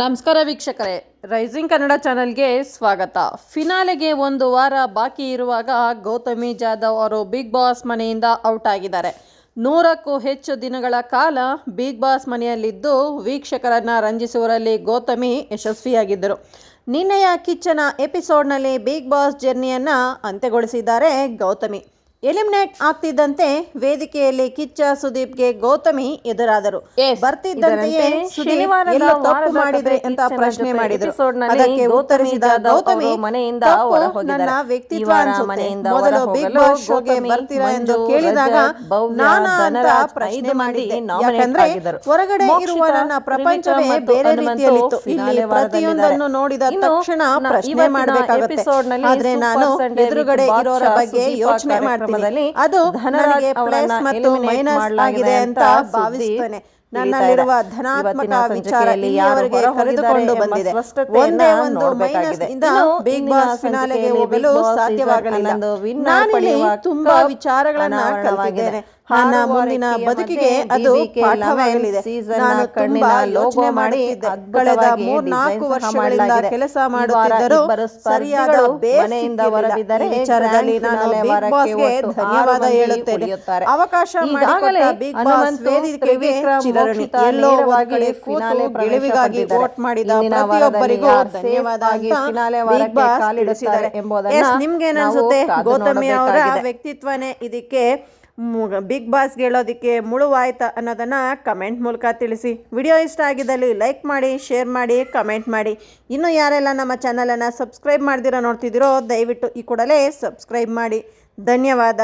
ನಮಸ್ಕಾರ ವೀಕ್ಷಕರೇ. ರೈಸಿಂಗ್ ಕನ್ನಡ ಚಾನೆಲ್ಗೆ ಸ್ವಾಗತ. ಫಿನಾಲೆಗೆ ಒಂದು ವಾರ ಬಾಕಿ ಇರುವಾಗ ಗೌತಮಿ ಜಾಧವ್ ಅವರು ಬಿಗ್ ಬಾಸ್ ಮನೆಯಿಂದ ಔಟ್ ಆಗಿದ್ದಾರೆ. ನೂರಕ್ಕೂ ಹೆಚ್ಚು ದಿನಗಳ ಕಾಲ ಬಿಗ್ ಬಾಸ್ ಮನೆಯಲ್ಲಿದ್ದು ವೀಕ್ಷಕರನ್ನ ರಂಜಿಸುವರಲ್ಲಿ ಗೌತಮಿ ಯಶಸ್ವಿಯಾಗಿದ್ದರು. ನಿನ್ನೆಯ ಕಿಚ್ಚನ ಎಪಿಸೋಡ್ನಲ್ಲಿ ಬಿಗ್ ಬಾಸ್ ಜರ್ನಿಯನ್ನು ಅಂತ್ಯಗೊಳಿಸಿದ್ದಾರೆ ಗೌತಮಿ. ಎಲಿಮಿನೇಟ್ ಆಗ್ತಿದ್ದಂತೆ ವೇದಿಕೆಯಲ್ಲಿ ಕಿಚ್ಚ ಸುದೀಪ್ಗೆ ಗೌತಮಿ ಎದುರಾದರು. ಬರ್ತಿದ್ದಂತೆಯೇ ತಪ್ಪು ಮಾಡಿದ್ರೆ ಅಂತ ಪ್ರಶ್ನೆ ಮಾಡಿದ್ರು. ಅದಕ್ಕೆ ಗೌತಮಿ ಉತ್ತರಿಸಿದ ಗೌತಮಿ ಮನೆಯಿಂದ. ನನ್ನ ವ್ಯಕ್ತಿತ್ವ ಮನೆಯಿಂದ ಮೊದಲು ಬಿಗ್ ಬಾಸ್ ಶೋಗೆ ಬರ್ತೀರಾ ಎಂದು ಕೇಳಿದಾಗ ನಾನು ಅಂತ ಪ್ರಶ್ನೆ ಮಾಡಿದ್ದೆ. ಯಾಕಂದ್ರೆ ಹೊರಗಡೆ ಇರುವ ನನ್ನ ಪ್ರಪಂಚವೇ ಬೇರೆ ರೀತಿಯಲ್ಲಿ ರೀತಿಯಲ್ಲಿತ್ತು. ಇಲ್ಲಿ ಪ್ರತಿಯೊಂದನ್ನು ನೋಡಿದ ತಕ್ಷಣ ಪ್ರಶ್ನೆ ಮಾಡಬೇಕಾಗುತ್ತೆ. ಆದ್ರೆ ನಾನು ಎದುರುಗಡೆ ಇರೋರ ಬಗ್ಗೆ ಯೋಚನೆ ಮಾಡ್ತೀನಿ. ಕಾರ್ಯಕ್ರಮದಲ್ಲಿ ಅದು ಧನರಾಜ್ ಮತ್ತು ಮೈನಸ್ ಆಗಿದೆ ಅಂತ ಭಾವಿಸ್ತೇನೆ ನನ್ನಲ್ಲಿರುವ ಧನಾತ್ಮಕ ವಿಚಾರ ಇಲ್ಲಿಯವರೆಗೆ ಕರೆದುಕೊಂಡು ಬಂದಿದೆ. ಒಂದೇ ಒಂದು. ಮೈನಸ್ ಇಂದ ಬಿಗ್ ಬಾಸ್ ಫಿನಾಲೆಗೆ ಹೋಗಲು ಸಾಧ್ಯವಾಗಲಿಲ್ಲ. ನಾನಿಲ್ಲಿ ತುಂಬಾ ವಿಚಾರಗಳನ್ನ. ಕಲಿತಿದ್ದೇನೆ. ನನ್ನ ಮುಂದಿನ ಬದುಕಿಗೆ ಅದು ಪಾಠವಾಗಲಿದೆ. ನಾನು ತುಂಬಾ ಯೋಚನೆ ಮಾಡಿ ಕಳೆದ ಮೂರ್ನಾಲ್ಕು ವರ್ಷಗಳಿಂದ ಕೆಲಸ ಮಾಡುತ್ತಿದ್ದರು ಸರಿಯಾದ ಬೇಸಿಂದ ಬೇಸ್ ಹೊರಬಿದ್ದರೆ ವಿಚಾರದಲ್ಲಿ ನಾನು ಬಿಗ್ ಬಾಸ್ಗೆ ಧನ್ಯವಾದ ಹೇಳುತ್ತೇನೆ. ಅವಕಾಶ ಮಾಡಿಕೊಟ್ಟ ಬಿಗ್ ಬಾಸ್ ವೇದಿಕೆಗೆ ನೇರವಾಗಿ ಫಿನಾಲೆ ಗೆಲುವಿಗಾಗಿ ವೋಟ್ ಮಾಡಿದ ಪ್ರತಿಯೊಬ್ಬರಿಗೂ ಧನ್ಯವಾದ. ಫಿನಾಲೆ ವಾರಕ್ಕೆ ಎಂಬುದನ್ನ ನಾವು ಗೌತಮಿ ಅವರ ವ್ಯಕ್ತಿತ್ವನೇ ಇದಕ್ಕೆ ಬಿಗ್ ಬಾಸ್ ಗೆಳೋದಿಕ್ಕೆ ಮುಳುವಾಯ್ತಾ ಅನ್ನೋದನ್ನು ಕಮೆಂಟ್ ಮೂಲಕ ತಿಳಿಸಿ. ವಿಡಿಯೋ ಇಷ್ಟ ಆಗಿದ್ದಲ್ಲಿ ಲೈಕ್ ಮಾಡಿ ಶೇರ್ ಮಾಡಿ ಕಮೆಂಟ್ ಮಾಡಿ. ಇನ್ನು ಯಾರೆಲ್ಲ ನಮ್ಮ ಚಾನಲನ್ನು ಸಬ್ಸ್ಕ್ರೈಬ್ ಮಾಡ್ದಿರೋ ನೋಡ್ತಿದ್ದೀರೋ ದಯವಿಟ್ಟು ಈ ಕೂಡಲೇ ಸಬ್ಸ್ಕ್ರೈಬ್ ಮಾಡಿ. ಧನ್ಯವಾದ.